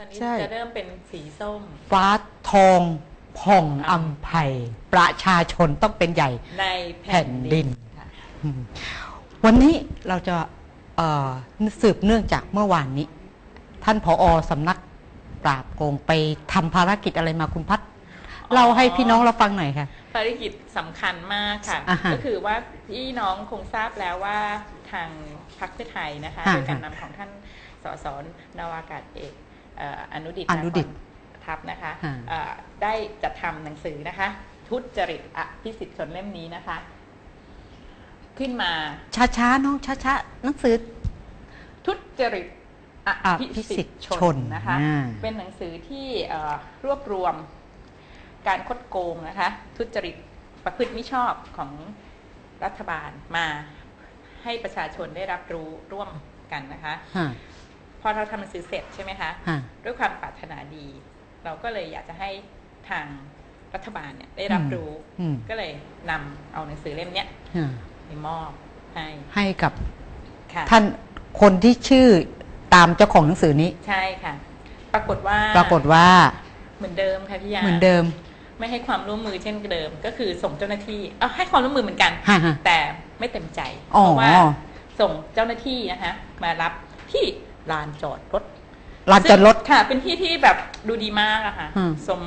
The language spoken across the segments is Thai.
ตอนนี้ใช่ จะเริ่มเป็นสีส้ม ฟ้าทองผ่องอำไพประชาชนต้องเป็นใหญ่ ในแผ่นดินค่ะอืมวันนี้เราจะเอ่อสืบเนื่องจากเมื่อวานนี้ ท่านผอสำนักปราบโกงไปทำภารกิจอะไรมาคุณพัฒเล่าให้พี่น้องเราฟังหน่อยค่ะ ภารกิจสำคัญมากค่ะ อ่าฮะก็คือว่าพี่น้องคงทราบแล้วว่าทางพรรคเพื่อไทยนะคะอ่าฮะโดยการนำของท่านสสนาวากาศเอกเอ่ออนุดิตอนุดิตนครทัพนะคะอ่าเอ่อได้จัดทำหนังสือนะคะ ทุจริตอภิสิทธิ์ชนเล่มนี้นะคะ ขึ้นมาช้าๆน้องช้าๆหนังสือ ทุจริตออภิภิสิสิททธิ์ธิ์ชชนนนะคะอ่าเป็นหนังสือที่เอ่อรวบรวมการคดโกงนะคะ ทุจริตประพฤติมิชอบของรัฐบาลมาให้ประชาชนได้รับรู้ร่วมกันนะคะฮะ พอเราทำหนังสือเสร็จใช่ไหมคะฮะด้วยความปรารถนาดี เราก็เลยอยากจะให้ทางรัฐบาลเนี่ยได้รับรู้อืมก็เลยนำเอาหนังสือเล่มเนี้ยฮะไปมอบให้ให้กับค่ะท่านคนที่ชื่อตามเจ้าของหนังสือนี้ใช่ค่ะ ปรากฏว่าปรากฏว่า เหมือนเดิมค่ะพี่ยาเหมือนเดิม ไม่ให้ความร่วมมือเช่นเดิม ก็คือส่งเจ้าหน้าที่เอาให้ความร่วมมือเหมือนกันฮะฮะแต่ไม่เต็มใจอ๋อเพราะว่าส่งเจ้าหน้าที่นะคะมารับที่ ลานจอดรถลานจอดรถซึ่งค่ะ เป็นที่ที่แบบดูดีมากอะค่ะ อืม สม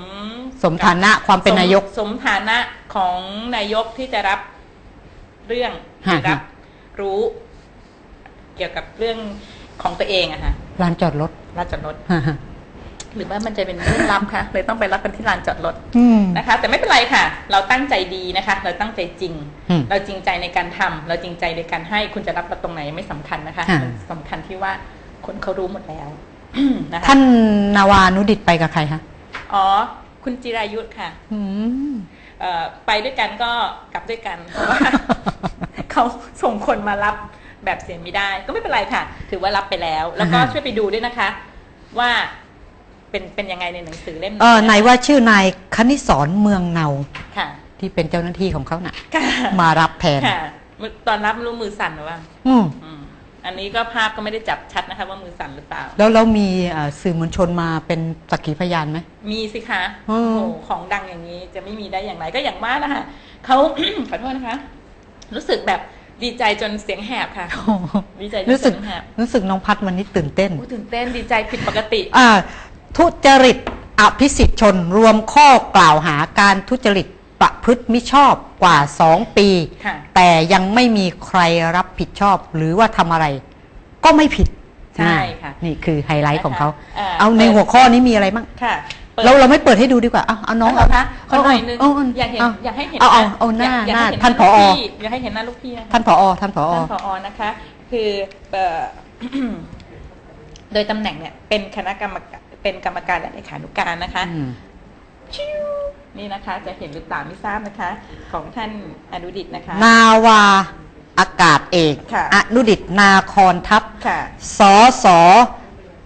สมฐานะความเป็นนายก สมสมฐานะของนายกที่จะรับเรื่องฮะ รับรู้ เกี่ยวกับเรื่องของตัวเองอะค่ะลานจอดรถลานจอดรถ ฮะฮะหรือว่ามันจะเป็นเรื่องลับคะเลยต้องไปรับกันที่ลานจอดรถอืม นะคะ แต่ไม่เป็นไรค่ะ เราตั้งใจดีนะคะ เราตั้งใจจริง อืมเราจริงใจในการทำเราจริงใจในการให้คุณจะรับมาตรงไหนไม่สำคัญนะคะค่ะมั นสำคัญที่ว่า คนเขารู้หมดแล้วนะคะท่านนาวานุดิตไปกับใครคะอ๋อ คุณจิรายุทธค่ะอืมเอ่อไปด้วยกันก็กลับด้วยกันเพราะว่าเขาส่งคนมารับแบบเสียไม่ได้ ก็ไม่เป็นไรค่ะ ถือว่ารับไปแล้ว แล้วก็อ่าฮะช่วยไปดูด้วยนะคะ ว่าเป็นเป็นยังไงในหนังสือเล่มเออนี้ไหนว่าชื่อนายคณิศรเมืองเนาค่ะ ที่เป็นเจ้าหน้าที่ของเขาน่ะค่ะมารับแทนค่ะตอนรับไม่รู้มือสั่นหรือว่าอืม อืมอันนี้ก็ภาพก็ไม่ได้จับชัดนะคะว่ามือสั่นหรือเปล่า แล้วเรามีเอ่อสื่อมวลชนมาเป็นสักขีพยานไหม มีสิคะอืโอ้มโหของดังอย่างนี้จะไม่มีได้อย่างไรก็อย่างว่านะคะเขา ขอโทษนะคะ รู้สึกแบบดีใจจนเสียงแหบค่ะ ดีใจจนรู้สึก เสียงแหบรู้สึกน้องพัดวันนี้ตื่นเต้น อู้ตื่นเต้นดีใจผิดปกติ อ่าทุจริตอภิสิทธิชนรวมข้อกล่าวหาการทุจริต ประพฤติมิชอบกว่าสองปี ค่ะแต่ยังไม่มีใครรับผิดชอบ หรือว่าทำอะไร ก็ไม่ผิดใช่ค่ะอ่านี่คือไฮไลท์ของเขาเอ่อเอาในหัวข้อนี้มีอะไรบ้างค่ะปิดเราเราไม่เปิดให้ดูดีกว่าเอาเอาน้องเหรอคะขอหน่อยนึงเาเอยากเห็นเอยากให้เห็นเอาเอาเอาหน้าอยกหน้าให้เท่านผอลูกพี่อยากให้เห็นหน้าลูกพี่นะคะท่านผอท่านผอท่านผอนะคะ คือเอ่อ โดยตำแหน่งเนี่ยเป็นคณะกรรมการเป็นกรรมการและเลขานุการนะคะ อืมชิว นี่นะคะจะเห็นหรือเปล่าไม่ทราบนะคะ ของท่านอนุดิตนะคะ นาวาอากาศเอกค่ะอนุดิตนาคอนทัพค่ะสอสอ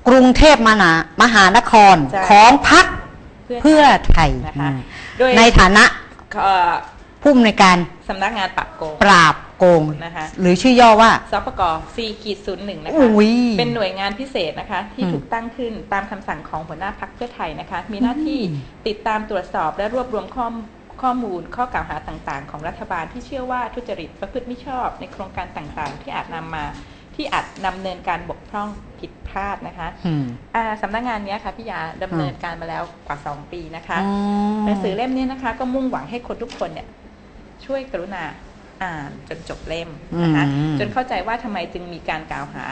กรุงเทพมหามหานครใช่ ของพักเพื่อไทยนะคะอืมโดยในฐานะเอ่อผู้อำนวยการสำนักงานปราบโกงปราบ โกงนะคะ หรือชื่อย่อว่าสปก4ขีดศูนย์หนึ่งนะคะอุ้ยเป็นหน่วยงานพิเศษนะคะ ที่อืมถูกตั้งขึ้นตามคำสั่งของหัวหน้าพักเพื่อไทยนะคะ มีหน้าที่อืมติดตามตรวจสอบและรวบรวมข้อมข้อมูลข้อกล่าวหาต่างๆ ของรัฐบาลที่เชื่อว่าทุจริตประพฤติมิชอบ ในโครงการต่างๆ ที่อาจนำมาที่อาจดำเนินการบกพร่องผิดพลาดนะคะอืมอ่าสำนักงานเนี้ยค่ะพี่ยาดำเนินการมาแล้วกว่า 2 ปีนะคะอ๋อหนังสือเล่มนี้นะคะ ก็มุ่งหวังให้คนทุกคนเนี่ยช่วยกรุณา อ่านจนจบเล่มนะคะอืมจนเข้าใจว่าทำไมจึงมีการกล่าวหา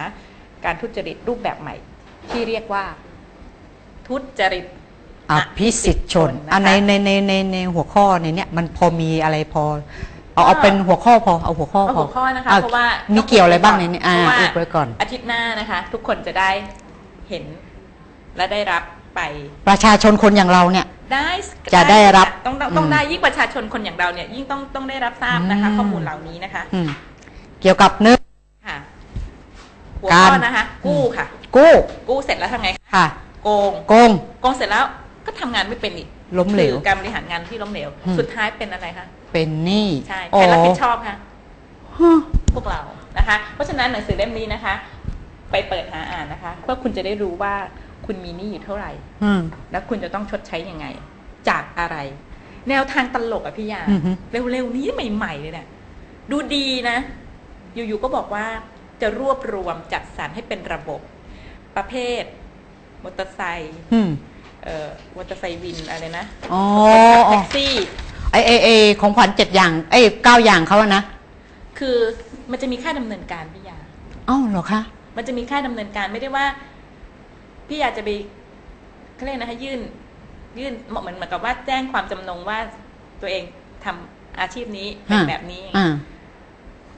การทุจริตรูปแบบใหม่ ที่เรียกว่า ทุจริตอภิสิทธิชนนะคะอันในในในในในหัวข้อในเนี้ยมันพอมีอะไรพอ เอาเอาเป็นหัวข้อพอเอาหัวข้อเอาพอหัวข้อนะคะอ่เพราะว่ามีมีเกี่ยวอะไรบ้างในนี้อ่าเพราะว่าอุบไว้ก่อน อาทิตย์หน้านะคะ ทุกคนจะได้เห็นและได้รับไปประชาชนคนอย่างเราเนี่ย ได้จะได้รับต้องต้องต้องอืมได้ยิ่งประชาชนคนอย่างเราเนี่ย ยิ่งต้องต้องได้รับทราบนะคะอืมข้อมูลเหล่านี้นะคะ อืมเกี่ยวกับเนื้อ ค่ะหัวการข้อนะคะ กู้ค่ะ กู้ กู้เสร็จแล้วทำไงคะค่ะ โกงโกง โกงเสร็จแล้วก็ทำงานไม่เป็นอีกล้มเหลวคือการบริหารงานที่ล้มเหลว อืม สุดท้ายเป็นอะไรคะเป็นหนี้ใช่อ๋ใคอรรับผิดชอบคะฮะพวกเรานะคะ เพราะฉะนั้นหนังสือเล่มนี้นะคะ ไปเปิดหาอ่านนะคะ เพื่อคุณจะได้รู้ว่า คุณมีหนี้อยู่เท่าไหร่อืมแล้วคุณจะต้องชดใช้ยังไง จากอะไร แนวทางตลกอะพี่ยาอือฮึเร็วๆนี้ใหม่ ๆ เลยเนี่ยดูดีนะ อยู่ๆก็บอกว่าจะรวบรวมจัดสรรให้เป็นระบบ ประเภทมอเตอร์ไซค์อืมเอ่อมอเตอร์ไซค์วินอะไรนะอ๋อแท็กซี่ไอไอไอของขวัญเจ็ดอย่างไอยเก้าอย่างเขาอะนะคือมันจะมีค่าดำเนินการพี่ยาเอ้าเหรอคะมันจะมีค่าดำเนินการไม่ได้ว่า พี่ยาจะไปเขาเรียกนะคะยื่น ยื่นเหมือนเหมือนกับว่าแจ้งความจำนงว่าตัวเองทำอาชีพนี้เป็นอ่าแบบนี้อ่า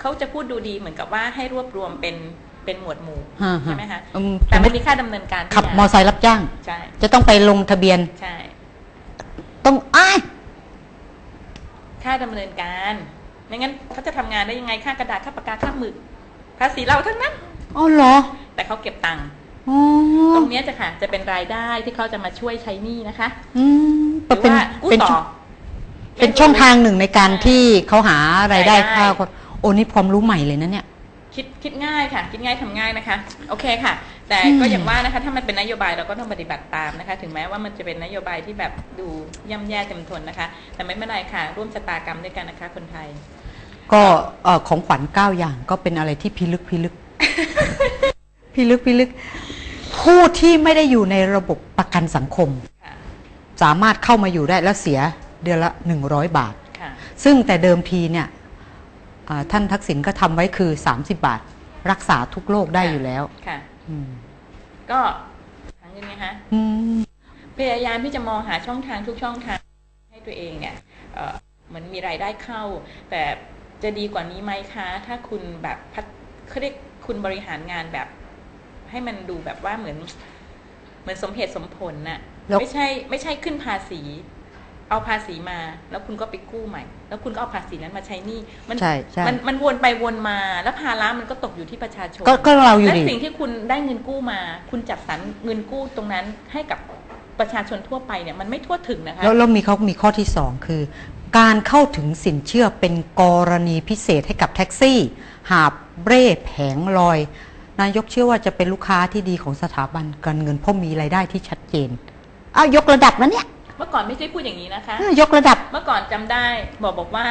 เขาจะพูดดูดีเหมือนกับว่าให้รวบรวมเป็นเป็นหมวดหมู่ฮะใช่ไหมคะอืมแต่สมมมันติมีค่าดำเนินการขับพี่ยามอไซค์รับจ้างใช่จะต้องไปลงทะเบียนใช่ต้องอ้ายค่าดำเนินการไม่งั้นเขาจะทำงานได้ยังไงค่ากระดาษค่าปากกาค่าหมึกภาษีเราทั้งนั้นอ๋อเหรอ แต่เขาเก็บตังค์อ๋อ ตรงเนี้ยจะค่ะ จะเป็นรายได้ที่เขาจะมาช่วยใช้หนี้นะคะอืมหรือเป็นว่ากู้เป็นต่ช่อองเป็นช่องทางหนึ่งในการที่เขาหารายได้รายได้ค่าคนโอ้นี่ความรู้ใหม่เลยนะเนี่ย คิดคิดง่ายค่ะ คิดง่ายทำง่ายนะคะ โอเคค่ะ แต่อืม ก็อย่างว่านะคะ ถ้ามันเป็นนโยบายเราก็ต้องปฏิบัติตามนะคะ ถึงแม้ว่ามันจะเป็นนโยบายที่แบบดูย่ำแย่เต็มทนนะคะ แต่ไม่เป็นไรค่ะ ร่วมชะตากรรมด้วยกันนะคะ คนไทย ก็เอ่อของขวัญเก้าอย่างก็เป็นอะไรที่พิลึกพิลึก พิลึกพิลึก ผู้ที่ไม่ได้อยู่ในระบบประกันสังคมค่ะสามารถเข้ามาอยู่ได้และเสียเดือนละ 100 บาทค่ะซึ่งแต่เดิมทีเนี่ยอ่าท่านทักษิณก็ทำไว้คือ 30 บาท รักษาทุกโรคได้อยู่แล้วค่ะอืมก็ทางนี้นะคะอืมพยายามที่จะมองหาช่องทางทุกช่องทางให้ตัวเองเนี่ยเอ่อเหมือนมีรายได้เข้า แต่จะดีกว่านี้ไหมคะ ถ้าคุณแบบพัฒเขาเรียกคุณบริหารงานแบบ ให้มันดูแบบว่าเหมือน เหมือนสมเหตุสมผลน่ะแล้วไม่ใช่ ไม่ใช่ขึ้นภาษี เอาภาษีมา แล้วคุณก็ไปกู้ใหม่ แล้วคุณก็เอาภาษีนั้นมาใช้หนี้มัใช่ใช่มันมันวนไปวนมา แล้วภาระมันก็ตกอยู่ที่ประชาชนก็ก็เราอยู่และดีสิ่งที่คุณได้เงินกู้มา คุณจัดสรรเงินกู้ตรงนั้นให้กับประชาชนทั่วไปเนี่ยมันไม่ทั่วถึงนะคะแล้วแล้วมีเขามีข้อที่สองคือ การเข้าถึงสินเชื่อเป็นกรณีพิเศษให้กับแท็กซี่ หาบเร่แผงลอย นายกเชื่อว่าจะเป็นลูกค้าที่ดีของสถาบันการเงินเพราะมีรายได้ที่ชัดเจนอ้าวยกระดับแล้วเนี่ยเมื่อก่อนไม่ใช่พูดอย่างนี้นะคะอ้าวยกระดับเมื่อก่อนจำได้บอกบอกว่า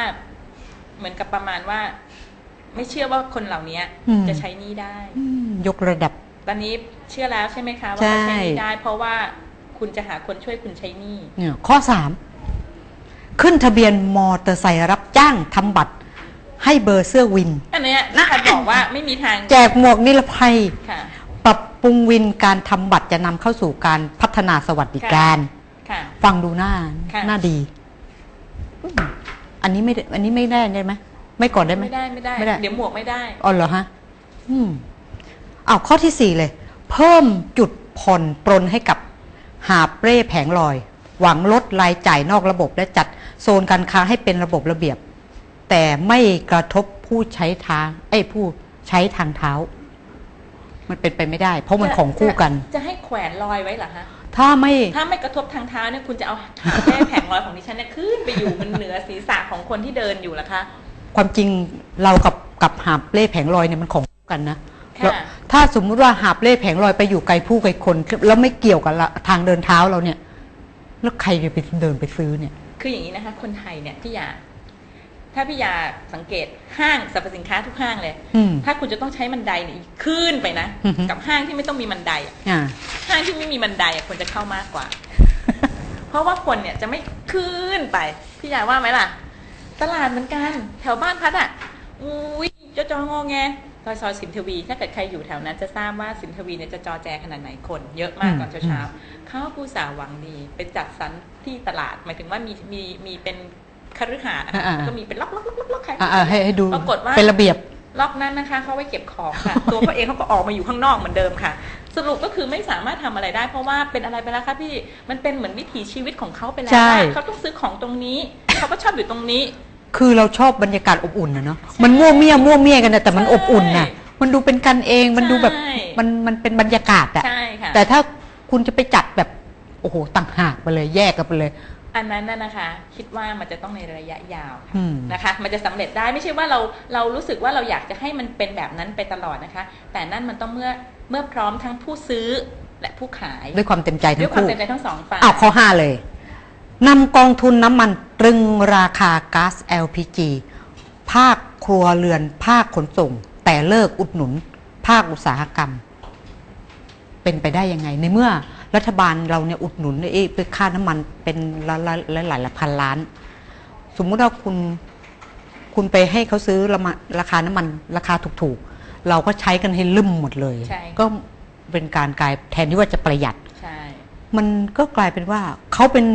เหมือนกับประมาณว่า ไม่เชื่อว่าคนเหล่านี้อืม จะใช้หนี้ได้ อืมยกระดับ ตอนนี้เชื่อแล้วใช่ไหมคะว่าใช่เขาใช้หนี้ได้ เพราะว่าคุณจะหาคนช่วยคุณใช้หนี้ เนี่ยข้อสามขึ้นทะเบียนมอเตอร์ไซค์รับจ้างทำบัตร ให้เบอร์เสื้อวิน อันเนี้ยที่ฉันบอกว่าไม่มีทางแจกหมวกนิรภัย ค่ะ ปรับปรุงวินการทำบัตรจะนำเข้าสู่การพัฒนาสวัสดิการ ค่ะ ฟังดูหน้าค่ะ หน้าดีอืมอันนี้ไม่ได้อันนี้ไม่ได้ได้ไหมไม่ก่อนได้ไหม ไม่ได้ไม่ได้ ไม่ได้ เดี๋ยวหมวกไม่ได้ อ๋อเหรอฮะ อืมเอาข้อที่สี่เลย เพิ่มจุดผ่อนปรนให้กับหาบเร่แผงลอย หวังลดรายจ่ายนอกระบบและจัดโซนการค้าให้เป็นระบบระเบียบ แต่ไม่กระทบผู้ใช้ทางไอ้ยผู้ใช้ทางเท้า มันเป็นไปไม่ได้ เพราะมันจะของคู่กันจะจะให้แขวนลอยไว้เหรอคะถ้าไม่ถ้าไม่กระทบทางเท้าเนี่ยคุณจะเอาแม่แผงลอยของดิฉันเนี่ยขึ้นไปอยู่บนเหนือศีรษะของคนที่เดินอยู่เหรอคะความจริงเรากับกับหาบเล่แผงลอยเนี่ยมันของคู่กันนะค่ะแล้วถ้าสมมุติว่าหาบเล่แผงลอยไปอยู่ไกลผู้ไกลคน แล้วไม่เกี่ยวกับละทางเดินเท้าเราเนี่ย แล้วใครจะไปเดินไปซื้อเนี่ย คืออย่างนี้นะคะ คนไทยเนี่ยพี่ยา ถ้าพี่ยาสังเกตห้างสรรพสินค้าทุกห้างเลย อืม ถ้าคุณจะต้องใช้บันไดเนี่ยขึ้นไปนะ อือฮึ กับห้างที่ไม่ต้องมีบันไดอะอ่า ห้างที่ไม่มีบันไดอะควรจะเข้ามากกว่า เพราะว่าคนเนี่ยจะไม่ขึ้นไป พี่ยาว่าไหมล่ะ ตลาดเหมือนกันแถวบ้านพัดอะอุ้ยจะจองอแงซอยซอยสินทวี ถ้าเกิดใครอยู่แถวนั้นจะทราบว่าสินทวีเนี่ยจะจอแจขนาดไหนคนเยอะมากตอนอืม เช้าๆเขาผู้สาห์หวังดีไปจัดสรรที่ตลาดหมายถึงว่ามีมีมีเป็น คฤหาสน์อะแล้วก็มีเป็นล็อกล็อกล็อกล็อกใคร อ่าให้ให้ดูปรากฏว่า เป็นระเบียบ ล็อกนั้นนะคะเขาไว้เก็บของค่ะ ตัวเขาเองเขาก็ออกมาอยู่ข้างนอกเหมือนเดิมค่ะ สรุปก็คือไม่สามารถทำอะไรได้ เพราะว่าเป็นอะไรไปแล้วคะพี่มันเป็นเหมือนวิถีชีวิตของเขาไปแล้วใช่ อะเขาต้องซื้อของตรงนี้เขาก็ชอบอยู่ตรงนี้ คือเราชอบบรรยากาศอบอุ่นนะเนาะมันมั่วเมียมั่วเมียกันนะแต่มันใช่อบอุ่นนะมันดูเป็นกันเองมันดูแบบใช่ มันมันเป็นบรรยากาศอะใช่ค่ะ แต่ถ้าคุณจะไปจัดแบบโอ้โหต่างหากไปเลยแยกกันไปเลย อันนั้นน่ะนะคะ คิดว่ามันจะต้องในระยะยาวค่ะอืมนะคะ มันจะสำเร็จได้ไม่ใช่ว่าเราเรารู้สึกว่าเราอยากจะให้มันเป็นแบบนั้นไปตลอดนะคะ แต่นั่นมันต้องเมื่อเมื่อพร้อมทั้งผู้ซื้อและผู้ขายด้วยความเต็มใจด้ทั้วยงความคู่เต็มใจทั้งสองฝ่ายอ้าวข้อห้าเลยนำกองทุนน้ำมันตรึงราคาก๊าซ LPG ภาคครัวเรือน ภาคขนส่ง แต่เลิกอุดหนุน ภาคอุตสาหกรรม เป็นไปได้ยังไงในเมื่อ รัฐบาลเราเนี่ยอุดหนุนเอ้ไปค่าน้ำมันเป็นละละละหลายละพันล้าน สมมุติว่าคุณคุณไปให้เขาซื้อละมาราคาน้ำมันราคาถูกๆ เราก็ใช้กันให้ลืมหมดเลยใช่ก็เป็นการกลายแทนที่ว่าจะประหยัดใช่มันก็กลายเป็นว่าเขาเป็น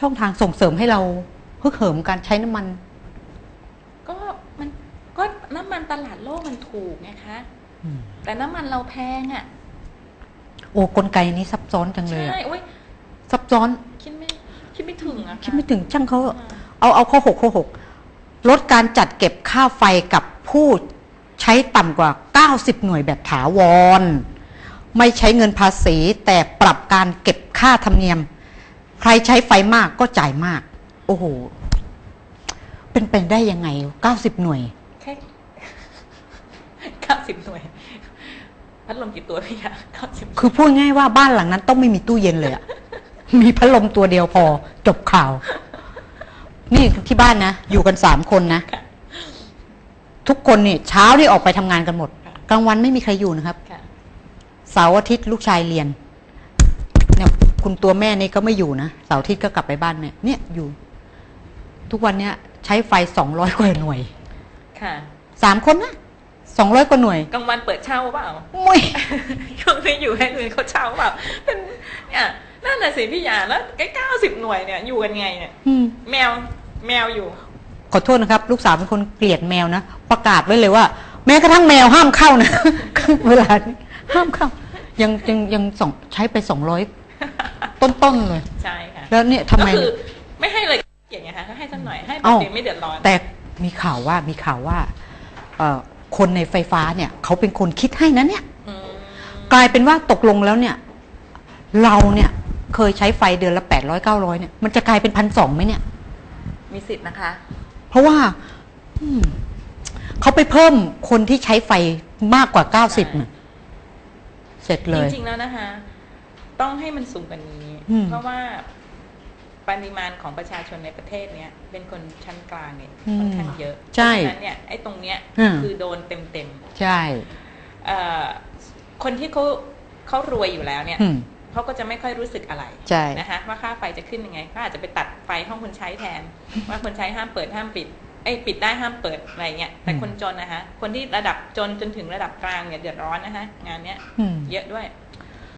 ช่องทางส่งเสริมให้เราฮึกเหิมการใช้น้ำมัน ก็มันก็น้ำมันตลาดโลกมันถูกไงคะแต่น้ำมันเราแพงอะ โอ้กลไกนี้ซับซ้อนจังเลยใช่อะโอ้ยซับซ้อนคิดไม่คิดไม่ถึงอะะคิดไม่ถึงช่างเขาอ่าเอาเอาข้อหกข้อหกลดการจัดเก็บค่าไฟกับผู้ใช้ต่ำกว่า 90 หน่วยแบบถาวร ไม่ใช้เงินภาษีแต่ปรับการเก็บค่าธรรมเนียม ใครใช้ไฟมากก็จ่ายมาก โอ้โห เป็นเป็นได้ยังไง 90 หน่วย แค่ เก้าสิบหน่วย พัดลมกี่ตัวพี่ยาเก้าสิบคือพูดง่ายว่าบ้านหลังนั้นต้องไม่มีตู้เย็นเลยอะมีพัดลมตัวเดียวพอ จบข่าว นี่ที่บ้านนะ อยู่กันสามคนนะค่ะทุกคนนี่เช้านี่ออกไปทำงานกันหมดค่ะกลางวันไม่มีใครอยู่นะครับค่ะเสาร์อาทิตย์ลูกชายเรียนเนี่ยคุณตัวแม่นี่ก็ไม่อยู่นะเสาร์อาทิตย์ก็กลับไปบ้านแม่เนี่ยอยู่ ทุกวันเนี้ย ใช้ไฟสองร้อยกว่าหน่วย ค่ะสามคนนะ สองร้อยกว่าหน่วย กลางวันเปิดเช่าเปล่ามุ้ยช่วงที่อยู่ให้อื่นเขาเช่าเปล่าเป็นเนี่ยนั่นน่ะสิพี่ยาแล้วใกล้เก้าสิบหน่วยเนี่ยอยู่กันไงเนี่ยอืม แมวแมวอยู่ ขอโทษนะครับ ลูกสาวเป็นคนเกลียดแมวนะ ประกาศไว้เลยว่า แม้กระทั่งแมวห้ามเข้านะ เวลานี้ห้ามเข้า ยังยังยังสองใช้ไปสองร้อยต้นๆเลย ใช่ค่ะแล้วเนี่ยทำไม ก็คือไม่ให้เลยเกลียดไงคะก็ให้สักหน่อยให้แบเอ้าบเดียวไม่เดือดร้อนแต่มีข่าวว่ามีข่าวว่า เอ่อ คนในไฟฟ้าเนี่ยเขาเป็นคนคิดให้นะเนี่ยอืมกลายเป็นว่าตกลงแล้วเนี่ย เราเนี่ยเคยใช้ไฟเดือนละแปดร้อยเก้าร้อยเนี่ยมันจะกลายเป็นพันสองไหมเนี่ย มีสิทธิ์นะคะ เพราะว่าอืมเขาไปเพิ่มคนที่ใช้ไฟมากกว่าเก้าสิบน่ะเสร็จเลจยริง ๆ แล้วนะคะ ต้องให้มันสูงกว่านี้อืมเพราะว่า ปริมาณของประชาชนในประเทศเนี้ยเป็นคนชั้นกลางเนี่ยอืมค่อนข้างเยอะใช่เพราะฉะนั้นเนี่ยไอ้ตรงเนี้ยอืมคือโดนเต็มใช่ๆเอ่อคนที่เขาเขารวยอยู่แล้วเนี่ยอืมเขาก็จะไม่ค่อยรู้สึกอะไรใช่นะคะว่าค่าไฟจะขึ้นยังไงเขาอาจจะไปตัดไฟห้องคนใช้แทน ว่าคนใช้ห้ามเปิดห้ามปิดไอ้ยปิดได้ห้ามเปิดอะไรเงี้ยแต่อืมคนจนนะคะคนที่ระดับจนจนถึงระดับกลางเนี่ยเดือดร้อนนะคะงานเนี้ยอืมเยอะด้วย